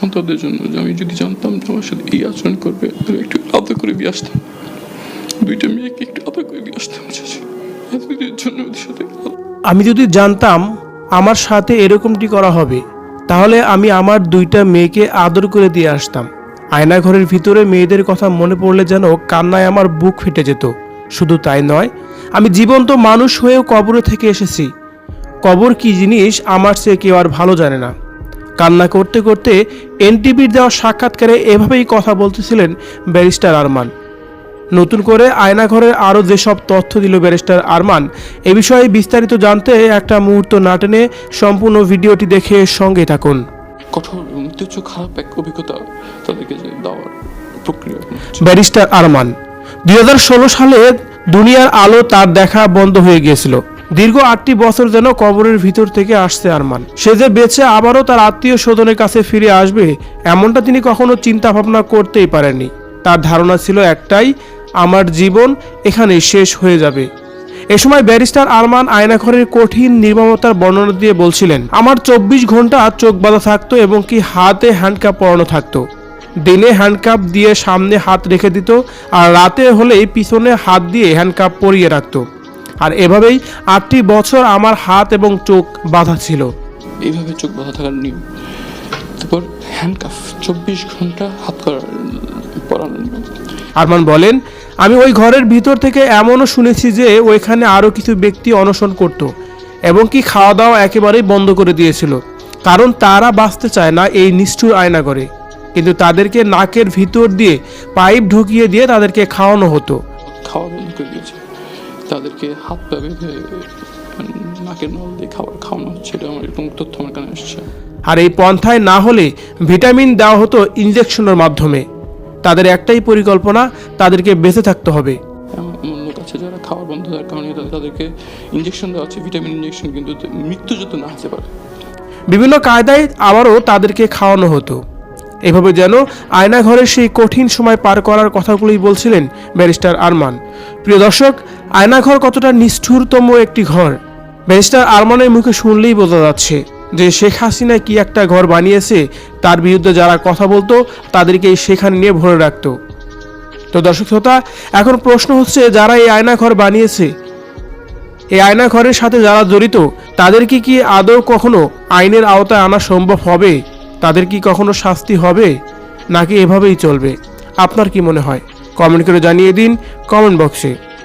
সন্তানদের জন্য যে আমি যদি জানতাম যে আমার সাথে এই আচরণ করবে আমি একটু আদর করে দিয়ে আসতাম। দুইটা মেয়েকে একটু আদর করে দিয়ে আসতাম আমি যদি জানতাম আমার সাথে এরকমটি করা হবে, তাহলে আমি আমার দুইটা মেয়েকে আদর করে দিয়ে আসতাম। আয়নাঘরের ভিতরে মেয়েদের কথা মনে পড়লে যেন কান্নায় আমার বুক ফেটে যেত। শুধু তাই নয়, আমি জীবন্ত মানুষ হয়েও কবরে থেকে এসেছি। কবর কি জিনিস, আমার সে কেউ আর ভালো জানে না। কান্না করতে করতে এনটিভির দেওয়া সাক্ষাৎকারে এভাবেই কথা বলতেছিলেন ব্যারিস্টার আরমান। নতুন করে আয়নাঘরের আরও যেসব তথ্য দিল ব্যারিস্টার আরমান এ বিষয়ে বিস্তারিত জানতে একটা মুহূর্ত না টেনে সম্পূর্ণ ভিডিওটি দেখে সঙ্গে থাকুন। কঠোর তুচ্ছ খারাপ এক অভিজ্ঞতা তাদেরকে দেওয়ার প্রক্রিয়া। ব্যারিস্টার আরমান দুই হাজার ষোলো সালে দুনিয়ার আলো তার দেখা বন্ধ হয়ে গিয়েছিল। দীর্ঘ আটটি বছর যেন কবরের ভিতর থেকে আসছে আরমান। সে যে বেঁচে আবারও তার আত্মীয় স্বজনের কাছে ফিরে আসবে, এমনটা তিনি কখনো চিন্তা ভাবনা করতেই পারেননি। তার ধারণা ছিল একটাই, আমার জীবন এখানে শেষ হয়ে যাবে। এ সময় ব্যারিস্টার আরমান আয়নাঘরের কঠিন নির্মমতার বর্ণনা দিয়ে বলছিলেন, আমার চব্বিশ ঘণ্টা চোখ বাঁধা থাকতো এবং কি হাতে হ্যান্ডকাপ পরানো থাকতো। দিনে হ্যান্ডকাপ দিয়ে সামনে হাত রেখে দিত আর রাতে হলেই পিছনে হাত দিয়ে হ্যান্ডকাপ পরিয়ে রাখতো। আর এভাবেই আটটি বছর আমার হাত এবং চোখ বাঁধা ছিল। এইভাবে চোখ বাঁধা থাকার নিয়ম। তারপর হ্যান্ডকাফ চব্বিশ ঘণ্টা হাত করার পরানোর নিয়ম। আরমান বলেন আমি ওই ঘরের ভিতর থেকে এমনও শুনেছি যে ওইখানে আরও কিছু ব্যক্তি অনশন করত এবং কি খাওয়া দাওয়া একেবারেই বন্ধ করে দিয়েছিল। কারণ তারা বাঁচতে চায় না এই নিষ্ঠুর আয়না করে কিন্তু তাদেরকে নাকের ভিতর দিয়ে পাইপ ঢুকিয়ে দিয়ে তাদেরকে খাওয়ানো হতো। খাওয়া বন্ধ করে দিয়েছে। তাদেরকে হাত পা বেঁধে মানে নাকের নল দিয়ে খাবার খাওয়ানো হচ্ছে এটা আমার এরকম তথ্য আমার কানে আসছে আর এই পন্থায় না হলে ভিটামিন দেওয়া হতো ইঞ্জেকশনের মাধ্যমে। তাদের একটাই পরিকল্পনা তাদেরকে বেঁচে থাকতে হবে। লোক আছে যারা খাওয়ার বন্ধ হওয়ার কারণে তাদেরকে ইঞ্জেকশন দেওয়া হচ্ছে ভিটামিন ইঞ্জেকশন কিন্তু মৃত্যু যত না হতে পারে। বিভিন্ন কায়দায় আবারও তাদেরকে খাওয়ানো হতো। এভাবে যেন আয়নাঘরের সেই কঠিন সময় পার করার কথাগুলোই বলছিলেন ব্যারিস্টার আরমান। প্রিয় দর্শক আয়নাঘর কতটা নিষ্ঠুরতম একটি ঘর, ব্যারিস্টার আরমানের মুখে শুনলেই বোঝা যাচ্ছে যে শেখ হাসিনা কি একটা ঘর বানিয়েছে, তার বিরুদ্ধে যারা কথা বলতো তাদেরকে সেখানে নিয়ে ভরে রাখতো। তো দর্শক শ্রোতা, এখন প্রশ্ন হচ্ছে, যারা এই আয়নাঘর বানিয়েছে, এই আয়না ঘরের সাথে যারা জড়িত তাদেরকে কি আদৌ কখনো আইনের আওতায় আনা সম্ভব হবে? তাদের কি কখনো শাস্তি হবে? নাকি এভাবেই চলবে? আপনার কি মনে হয়? কমেন্ট করে জানিয়ে দিন কমেন্ট বক্সে।